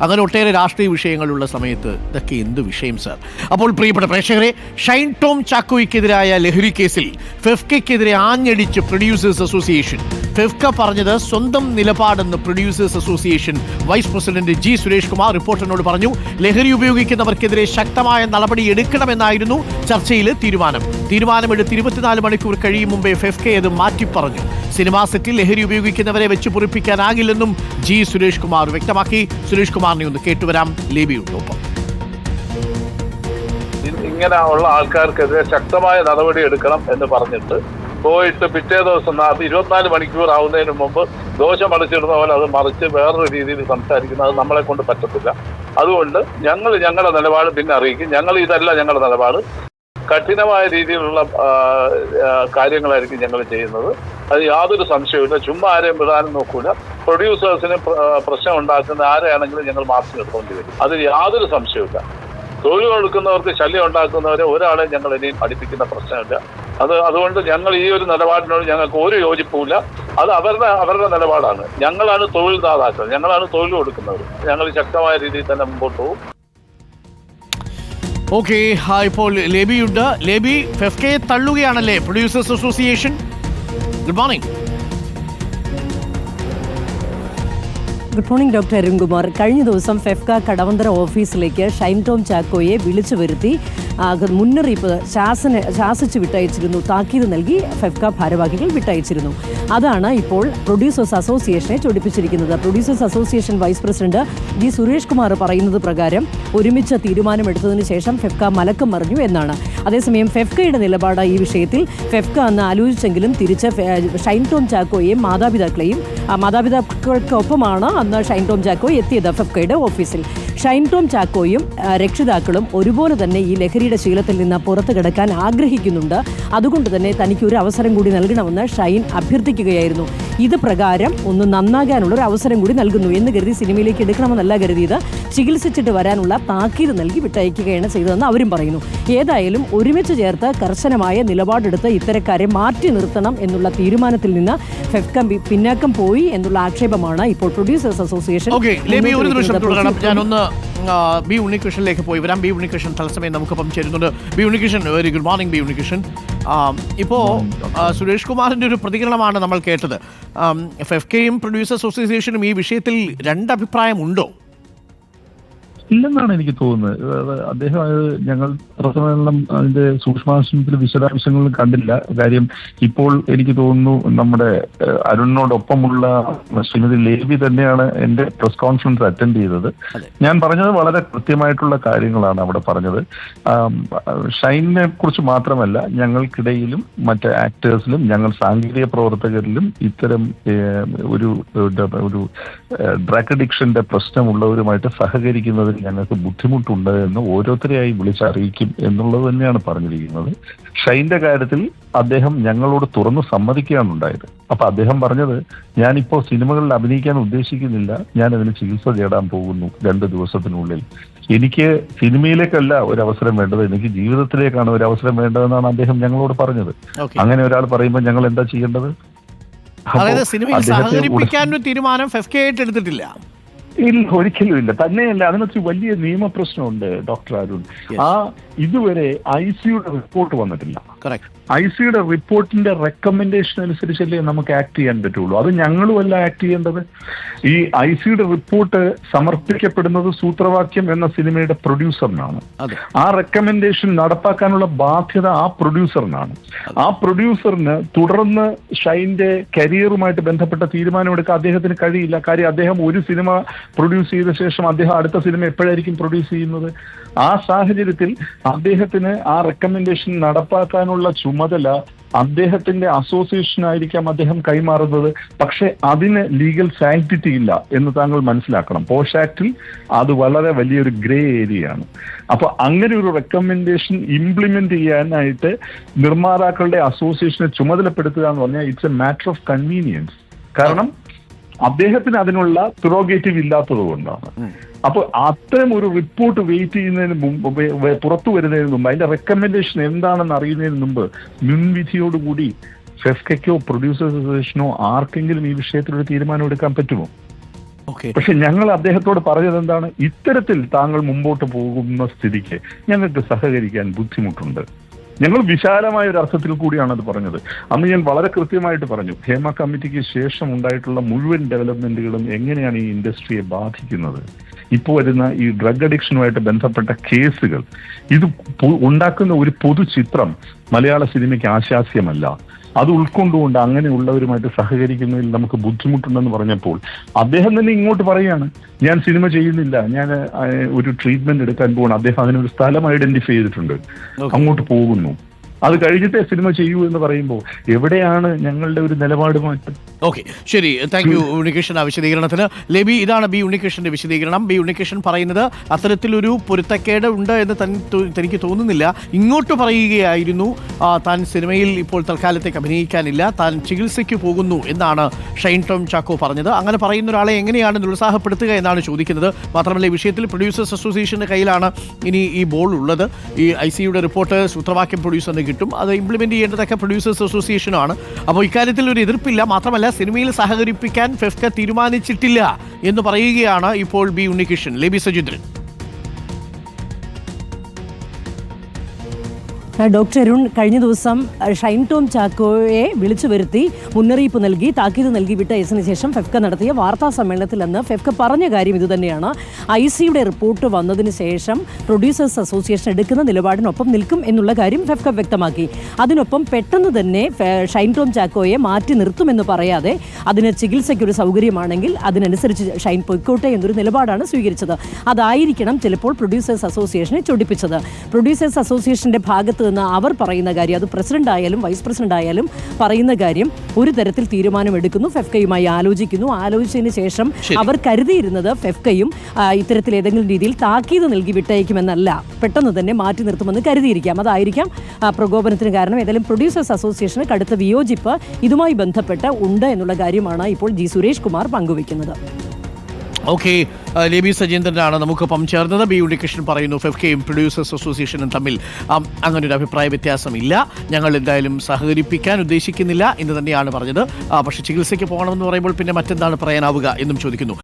അങ്ങനെ ഒട്ടേറെ രാഷ്ട്രീയ വിഷയങ്ങളുള്ള സമയത്ത് ഇതൊക്കെ എന്ത് വിഷയം സർ? അപ്പോൾ പ്രിയപ്പെട്ട പ്രേക്ഷകരെ ഷൈൻ ടോം ചാക്കോയ്ക്കെതിരായ ലഹരി കേസിൽ ഫെഫ്കയ്ക്കെതിരെ ആഞ്ഞടിച്ച് പ്രൊഡ്യൂസേഴ്സ് അസോസിയേഷൻ ഫെഫ്ക പറഞ്ഞത് സ്വന്തം നിലപാടെന്ന് producers association vice president G Suresh Kumar റിപ്പോർട്ടറിനോട് പറഞ്ഞു ലഹരി ഉപയോഗിക്കുന്നവർക്കെതിരെ ശക്തമായ നടപടി എടുക്കണമെന്നായിരുന്നു ചർച്ചയിൽ തീരുമാനം. തീരുമാനമെടുത്ത് ഇരുപത്തിനാല് മണിക്കൂർ കഴിയും മുമ്പേ ഫെഫ്കെ അത് മാറ്റിപ്പറഞ്ഞു സിനിമാ സെറ്റിൽ ലഹരി ഉപയോഗിക്കുന്നവരെ വെച്ച് പൊറിപ്പിക്കാനാകില്ലെന്നും ജി സുരേഷ് കുമാർ വ്യക്തമാക്കി. സുരേഷ് കുമാറിനെ ഒന്ന് കേട്ടുവരാം. ലേബിയുണ്ടോപ്പം ഇങ്ങനെ ഉള്ള ആൾക്കാർക്കെതിരെ ശക്തമായ നടപടി എടുക്കണം എന്ന് പറഞ്ഞിട്ട് പോയിട്ട് പിറ്റേ ദിവസം ഇരുപത്തിനാല് മണിക്കൂർ ആവുന്നതിന് മുമ്പ് ദോശ മറിച്ചിടുന്ന പോലെ അത് മറിച്ച് വേറൊരു രീതിയിൽ സംസാരിക്കുന്നത് അത് നമ്മളെ കൊണ്ട് പറ്റത്തില്ല. അതുകൊണ്ട് ഞങ്ങൾ ഞങ്ങളുടെ നിലപാട് പിന്നെ അറിയിക്കും. ഞങ്ങൾ ഇതല്ല ഞങ്ങളുടെ നിലപാട്. കഠിനമായ രീതിയിലുള്ള കാര്യങ്ങളായിരിക്കും ഞങ്ങൾ ചെയ്യുന്നത്. അത് യാതൊരു സംശയവുമില്ല. ചുമ്മാ ആരെയും വിടാനും നോക്കൂല. പ്രൊഡ്യൂസേഴ്സിന് പ്രശ്നം ഉണ്ടാക്കുന്ന ആരെയാണെങ്കിലും ഞങ്ങൾ മാറ്റി നിർത്തേണ്ടി വരും. അതിൽ യാതൊരു സംശയവുമില്ല. തൊഴിൽ കൊടുക്കുന്നവർക്ക് ശല്യം ഉണ്ടാക്കുന്നവരെ ഒരാളെ ഞങ്ങൾ ഇനിയും പഠിപ്പിക്കുന്ന പ്രശ്നമില്ല. അത് അതുകൊണ്ട് ഞങ്ങൾ ഈ ഒരു നിലപാടിനോട് ഞങ്ങൾക്ക് ഒരു യോജിപ്പുമില്ല. അത് അവരുടെ അവരുടെ നിലപാടാണ്. ഞങ്ങളാണ് തൊഴിൽ ദാതാക്കൾ ഞങ്ങളാണ് തൊഴിൽ കൊടുക്കുന്നവർ. ഞങ്ങൾ ശക്തമായ രീതിയിൽ തന്നെ മുമ്പോട്ട് പോകും. ഓക്കെ ഇപ്പോൾ ലേബിയുണ്ട്. ലേബി ഫെഫ്കെ തള്ളുകയാണല്ലേ? Producers association good morning good morning doctor Arunkumar കഴിഞ്ഞ ദിവസം ഫെഫ്ക കടവന്തര ഓഫീസിലേക്ക് ഷൈൻ ടോം ചാക്കോയെ വിളിച്ചു വരുത്തി മുന്നറിയിപ്പ് ശാസന ശാസിച്ച് വിട്ടയച്ചിരുന്നു. താക്കീത് നൽകി ഫെഫ്ക ഭാരവാഹികൾ വിട്ടയച്ചിരുന്നു. അതാണ് ഇപ്പോൾ പ്രൊഡ്യൂസേഴ്സ് അസോസിയേഷനെ ചൊടിപ്പിച്ചിരിക്കുന്നത്. Producers association vice president G Suresh Kumar പറയുന്നത് പ്രകാരം ഒരുമിച്ച് തീരുമാനമെടുത്തതിന് ശേഷം ഫെഫ്ക മലക്കം മറിഞ്ഞു എന്നാണ്. അതേസമയം ഫെഫ്കയുടെ നിലപാട് ഈ വിഷയത്തിൽ ഫെഫ്ക അന്ന് ആലോചിച്ചെങ്കിലും തിരിച്ച് ഷൈൻ ടോം ചാക്കോയെയും മാതാപിതാക്കളെയും മാതാപിതാക്കൾക്കൊപ്പമാണ് അന്ന് ഷൈൻ ടോം ചാക്കോ എത്തിയത് എഫ് എഫ് കെയുടെ ഓഫീസിൽ. ഷൈൻ ടോം ചാക്കോയും രക്ഷിതാക്കളും ഒരുപോലെ തന്നെ ഈ ലഹരിയുടെ ശീലത്തിൽ നിന്ന് പുറത്തു കിടക്കാൻ ആഗ്രഹിക്കുന്നുണ്ട്. അതുകൊണ്ട് തന്നെ തനിക്ക് ഒരു അവസരം കൂടി നൽകണമെന്ന് ഷൈൻ അഭ്യർത്ഥിക്കുകയായിരുന്നു. ഇത് പ്രകാരം ഒന്ന് നന്നാകാനുള്ള ഒരു അവസരം കൂടി നൽകുന്നു എന്ന് കരുതി സിനിമയിലേക്ക് എടുക്കണമെന്നല്ല കരുതിയത്. ചികിത്സിച്ചിട്ട് വരാനുള്ള താക്കീത് നൽകി വിട്ടയക്കുകയാണ് ചെയ്തതെന്ന് അവരും പറയുന്നു. ഏതായാലും ഒരുമിച്ച് ചേർത്ത് കർശനമായ നിലപാടെടുത്ത് ഇത്തരക്കാരെ മാറ്റി നിർത്തണം എന്നുള്ള തീരുമാനത്തിൽ നിന്ന് ഫെഫ്കം പിന്നാക്കം പോയി എന്നുള്ള ആക്ഷേപമാണ് ഇപ്പോൾ പ്രൊഡ്യൂസേഴ്സ് അസോസിയേഷൻ ഒരു നിമിഷം. തുടരണം. ഞാനൊന്ന് ബി ഉണ്ണികൃഷ്ണനിലേക്ക് പോയി. വരാം. ബി ഉണ്ണികൃഷ്ണൻ തത്സമയം നമുക്കൊപ്പം ചേരുന്നുണ്ട്. B Unnikrishnan very good morning B Unnikrishnan. ആ, ഇപ്പോ സുരേഷ് കുമാറിന്റെ ഒരു പ്രതികരണമാണ് നമ്മൾ കേട്ടത്. എഫ് കെയും പ്രൊഡ്യൂസേഴ്സ് അസോസിയേഷനും ഈ വിഷയത്തിൽ രണ്ടഭിപ്രായം ഉണ്ടോ ഇല്ലെന്നാണ് എനിക്ക് തോന്നുന്നത്. അദ്ദേഹം അത് ഞങ്ങൾ പ്രസംഗം അതിന്റെ സൂക്ഷ്മാംശത്തിൽ വിശദാംശങ്ങളും കണ്ടില്ല. കാര്യം ഇപ്പോൾ എനിക്ക് തോന്നുന്നു നമ്മുടെ അരുണിനോടൊപ്പമുള്ള ശ്രീമതി ലേവി തന്നെയാണ് എന്റെ പ്രസ് കോൺഫറൻസ് അറ്റൻഡ് ചെയ്തത്. ഞാൻ പറഞ്ഞത് വളരെ കൃത്യമായിട്ടുള്ള കാര്യങ്ങളാണ് അവിടെ പറഞ്ഞത്. ഷൈനിനെ കുറിച്ച് മാത്രമല്ല ഞങ്ങൾക്കിടയിലും മറ്റ് ആക്ടേഴ്സിലും ഞങ്ങൾ സാങ്കേതിക പ്രവർത്തകരിലും ഇത്തരം ഒരു ഒരു ഡ്രഗ് അഡിക്ഷന്റെ പ്രശ്നമുള്ളവരുമായിട്ട് സഹകരിക്കുന്നതിൽ ഞങ്ങൾക്ക് ബുദ്ധിമുട്ടുണ്ട് എന്ന് ഓരോരുത്തരെയായി വിളിച്ചറിയിക്കും എന്നുള്ളത് തന്നെയാണ് പറഞ്ഞിരിക്കുന്നത്. ഷൈന്റെ കാര്യത്തിൽ അദ്ദേഹം ഞങ്ങളോട് തുറന്ന് സമ്മതിക്കുകയാണ് ഉണ്ടായത്. അപ്പൊ അദ്ദേഹം പറഞ്ഞത് ഞാനിപ്പോ സിനിമകളിൽ അഭിനയിക്കാൻ ഉദ്ദേശിക്കുന്നില്ല. ഞാൻ അതിന് ചികിത്സ തേടാൻ പോകുന്നു രണ്ട് ദിവസത്തിനുള്ളിൽ. എനിക്ക് സിനിമയിലേക്കല്ല ഒരു അവസരം വേണ്ടത്. എനിക്ക് ജീവിതത്തിലേക്കാണ് ഒരു അവസരം വേണ്ടതെന്നാണ് അദ്ദേഹം ഞങ്ങളോട് പറഞ്ഞത്. അങ്ങനെ ഒരാൾ പറയുമ്പോൾ ഞങ്ങൾ എന്താ ചെയ്യേണ്ടത്? അതായത് സിനിമയിൽ സഹകരിപ്പിക്കാൻ തീരുമാനം എഫ് ആയിട്ട് എടുത്തിട്ടില്ല. ഇല്ല ഒരിക്കലും ഇല്ല. തന്നെയല്ല അതിനൊരു വലിയ നിയമപ്രശ്നമുണ്ട് ഡോക്ടർ അരുൺ. ആ ഇതുവരെ ഐ സിയുടെ റിപ്പോർട്ട് വന്നിട്ടില്ല. ഐ സിയുടെ റിപ്പോർട്ടിന്റെ റെക്കമെൻഡേഷൻ അനുസരിച്ചല്ലേ നമുക്ക് ആക്ട് ചെയ്യാൻ പറ്റുള്ളൂ. അത് ഞങ്ങളുമല്ല ആക്ട് ചെയ്യേണ്ടത്. ഈ ഐ സിയുടെ റിപ്പോർട്ട് സമർപ്പിക്കപ്പെടുന്നത് സൂത്രവാക്യം എന്ന സിനിമയുടെ പ്രൊഡ്യൂസറിനാണ് ആ റെക്കമെൻഡേഷൻ നടപ്പാക്കാനുള്ള ബാധ്യത ആ പ്രൊഡ്യൂസറിനാണ് ആ പ്രൊഡ്യൂസറിന് തുടർന്ന് ഷൈന്റെ കരിയറുമായിട്ട് ബന്ധപ്പെട്ട തീരുമാനമെടുക്കാൻ അദ്ദേഹത്തിന് കഴിയില്ല. കാര്യം അദ്ദേഹം ഒരു സിനിമ പ്രൊഡ്യൂസ് ചെയ്ത ശേഷം അദ്ദേഹം അടുത്ത സിനിമ എപ്പോഴായിരിക്കും പ്രൊഡ്യൂസ് ചെയ്യുന്നത്? ആ സാഹചര്യത്തിൽ അദ്ദേഹത്തിന് ആ റെക്കമെൻഡേഷൻ നടപ്പാക്കാനുള്ള ചുമതല അദ്ദേഹത്തിന്റെ അസോസിയേഷൻ ആയിരിക്കാം അദ്ദേഹം കൈമാറുന്നത്. പക്ഷെ അതിന് ലീഗൽ സാങ്ക്ടിറ്റി ഇല്ല എന്ന് താങ്കൾ മനസ്സിലാക്കണം. പോഷ് ആക്ടിൽ അത് വളരെ വലിയൊരു ഗ്രേ ഏരിയയാണ് അപ്പൊ അങ്ങനെ ഒരു റെക്കമെൻഡേഷൻ ഇംപ്ലിമെന്റ് ചെയ്യാനായിട്ട് നിർമ്മാതാക്കളുടെ അസോസിയേഷനെ ചുമതലപ്പെടുത്തുക എന്ന് പറഞ്ഞാൽ it's a matter of convenience കാരണം അദ്ദേഹത്തിന് അതിനുള്ള പ്രോഗേറ്റീവ് ഇല്ലാത്തത് കൊണ്ടാണ്. അപ്പൊ അത്തരം ഒരു റിപ്പോർട്ട് വെയിറ്റ് ചെയ്യുന്നതിന് മുമ്പ് പുറത്തു വരുന്നതിന് മുമ്പ് അതിന്റെ റെക്കമെൻഡേഷൻ എന്താണെന്ന് അറിയുന്നതിന് മുമ്പ് മുൻവിധിയോടുകൂടി ഫെഫ്കയ്ക്കോ പ്രൊഡ്യൂസേഴ്സ് അസോസിയേഷനോ ആർക്കെങ്കിലും ഈ വിഷയത്തിൽ ഒരു തീരുമാനം എടുക്കാൻ പറ്റുമോ? പക്ഷെ ഞങ്ങൾ അദ്ദേഹത്തോട് പറഞ്ഞത് എന്താണ്? ഇത്തരത്തിൽ താങ്കൾ മുമ്പോട്ട് പോകുന്ന സ്ഥിതിക്ക് ഞങ്ങൾക്ക് സഹകരിക്കാൻ ബുദ്ധിമുട്ടുണ്ട്. ഞങ്ങൾ വിശാലമായ ഒരു അർത്ഥത്തിൽ കൂടിയാണ് അത് പറഞ്ഞത്. അന്ന് ഞാൻ വളരെ കൃത്യമായിട്ട് പറഞ്ഞു ഹേമ കമ്മിറ്റിക്ക് ശേഷം ഉണ്ടായിട്ടുള്ള മുഴുവൻ ഡെവലപ്മെന്റുകളും എങ്ങനെയാണ് ഈ ഇൻഡസ്ട്രിയെ ബാധിക്കുന്നത്? ഇപ്പോൾ വരുന്ന ഈ ഡ്രഗ് അഡിക്ഷനുമായിട്ട് ബന്ധപ്പെട്ട കേസുകൾ ഇത് ഉണ്ടാക്കുന്ന ഒരു പൊതുചിത്രം മലയാള സിനിമയ്ക്ക് ആശാസ്യമല്ല അത് ഉൾക്കൊണ്ടുകൊണ്ട് അങ്ങനെയുള്ളവരുമായിട്ട് സഹകരിക്കുന്നതിൽ നമുക്ക് ബുദ്ധിമുട്ടുണ്ടെന്ന് പറഞ്ഞപ്പോൾ അദ്ദേഹം തന്നെ ഇങ്ങോട്ട് പറയുകയാണ് ഞാൻ സിനിമ ചെയ്യുന്നില്ല. ഞാൻ ഒരു ട്രീറ്റ്മെന്റ് എടുക്കാൻ പോകണം അദ്ദേഹം അതിനൊരു സ്ഥലം ഐഡന്റിഫൈ ചെയ്തിട്ടുണ്ട്. അങ്ങോട്ട് പോകുന്നു. അത് കഴിഞ്ഞിട്ടേ സിനിമ ചെയ്യൂ എന്ന് പറയുമ്പോൾ എവിടെയാണ് ഞങ്ങളുടെ ഒരു നിലപാട് മാറ്റം? ഓക്കെ ശരി. Thank you Unnikrishnan. ആ വിശദീകരണത്തിന്. ലബി ഇതാണ് ബി ഉണ്ണികൃഷ്ണന്റെ വിശദീകരണം. ബി ഉണ്ണികൃഷ്ണൻ പറയുന്നത് അത്തരത്തിലൊരു പൊരുത്തക്കേട് ഉണ്ട് എന്ന് തനിക്ക് തോന്നുന്നില്ല. ഇങ്ങോട്ട് പറയുകയായിരുന്നു. താൻ സിനിമയിൽ ഇപ്പോൾ തൽക്കാലത്തേക്ക് അഭിനയിക്കാനില്ല. താൻ ചികിത്സയ്ക്ക് പോകുന്നു എന്നാണ് ഷൈൻ ടോം ചാക്കോ പറഞ്ഞത്. അങ്ങനെ പറയുന്ന ഒരാളെ എങ്ങനെയാണ് നിരുത്സാഹപ്പെടുത്തുക എന്നാണ് ചോദിക്കുന്നത്. മാത്രമല്ല ഈ വിഷയത്തിൽ പ്രൊഡ്യൂസേഴ്സ് അസോസിയേഷന്റെ കയ്യിലാണ് ഇനി ഈ ബോൾ ഉള്ളത്. ഈ ഐ സിയുടെ റിപ്പോർട്ട് സൂത്രവാക്യം പ്രൊഡ്യൂസറിന് കിട്ടും. അത് ഇംപ്ലിമെന്റ് ചെയ്യേണ്ടതൊക്കെ പ്രൊഡ്യൂസേഴ്സ് അസോസിയേഷനാണ് അപ്പോൾ ഇക്കാര്യത്തിൽ ഒരു എതിർപ്പില്ല. മാത്രമല്ല സിനിമയിൽ സഹകരിപ്പിക്കാൻ ഫെഫ്ക തീരുമാനിച്ചിട്ടില്ല എന്ന് പറയുകയാണ് ഇപ്പോൾ ബി ഉണ്ണികൃഷ്ണൻ. ലേബി സജിന്ദ്രൻ. ഡോക്ടർ അരുൺ കഴിഞ്ഞ ദിവസം ഷൈൻ ടോം ചാക്കോയെ വിളിച്ചു വരുത്തി മുന്നറിയിപ്പ് നൽകി താക്കീത് നൽകി വിട്ട എസിന് ശേഷം ഫെഫ്ക നടത്തിയ വാർത്താ സമ്മേളനത്തിൽ അന്ന് ഫെഫ്ക പറഞ്ഞ കാര്യം ഇതുതന്നെയാണ്. ഐ സിയുടെ റിപ്പോർട്ട് വന്നതിന് ശേഷം പ്രൊഡ്യൂസേഴ്സ് അസോസിയേഷൻ എടുക്കുന്ന നിലപാടിനൊപ്പം നിൽക്കും എന്നുള്ള കാര്യം ഫെഫ്ക വ്യക്തമാക്കി. അതിനൊപ്പം പെട്ടെന്ന് തന്നെ ഷൈൻ ടോം ചാക്കോയെ മാറ്റി നിർത്തുമെന്ന് പറയാതെ അതിന് ചികിത്സയ്ക്കൊരു സൗകര്യമാണെങ്കിൽ അതിനനുസരിച്ച് ഷൈൻ പൊയ്ക്കോട്ടെ എന്നൊരു നിലപാടാണ് സ്വീകരിച്ചത്. അതായിരിക്കണം ചിലപ്പോൾ പ്രൊഡ്യൂസേഴ്സ് അസോസിയേഷനെ ചൊടിപ്പിച്ചത്. പ്രൊഡ്യൂസേഴ്സ് അസോസിയേഷന്റെ ഭാഗത്ത് നിന്ന് അവർ പറയുന്ന കാര്യം അത് പ്രസിഡന്റ് ആയാലും വൈസ് പ്രസിഡന്റ് ആയാലും പറയുന്ന കാര്യം ഒരു തരത്തിൽ തീരുമാനമെടുക്കുന്നു. ഫെഫ്കയുമായി ആലോചിക്കുന്നു. ആലോചിച്ചതിന് ശേഷം അവർ കരുതിയിരുന്നത് ഫെഫ്കയും ഇത്തരത്തിൽ ഏതെങ്കിലും രീതിയിൽ താക്കീത് നൽകി വിട്ടയക്കുമെന്നല്ല. പെട്ടെന്ന് തന്നെ മാറ്റി നിർത്തുമെന്ന് കരുതിയിരിക്കാം. അതായിരിക്കാം പ്രകോപനത്തിന് കാരണം. ഏതായാലും പ്രൊഡ്യൂസേഴ്സ് അസോസിയേഷന് കടുത്ത വിയോജിപ്പ് ഇതുമായി ബന്ധപ്പെട്ട് ഉണ്ട് എന്നുള്ള കാര്യമാണ് ഇപ്പോൾ ജി സുരേഷ് കുമാർ പങ്കുവയ്ക്കുന്നത് ഓക്കെ ലേബി സജീന്ദ്രനാണ് നമുക്കൊപ്പം ചേർന്നത്. ബി ഉണ്ണികൃഷ്ണൻ പറയുന്നു ഫെഫ് കെയും പ്രൊഡ്യൂസേഴ്സ് അസോസിയേഷനും തമ്മിൽ അങ്ങനെ ഒരു അഭിപ്രായ വ്യത്യാസമില്ല. ഞങ്ങൾ എന്തായാലും സഹകരിപ്പിക്കാൻ ഉദ്ദേശിക്കുന്നില്ല എന്ന് തന്നെയാണ് പറഞ്ഞത്. പക്ഷേ ചികിത്സയ്ക്ക് പോകണമെന്ന് പറയുമ്പോൾ പിന്നെ മറ്റെന്താണ് പറയാനാവുക എന്നും ചോദിക്കുന്നു.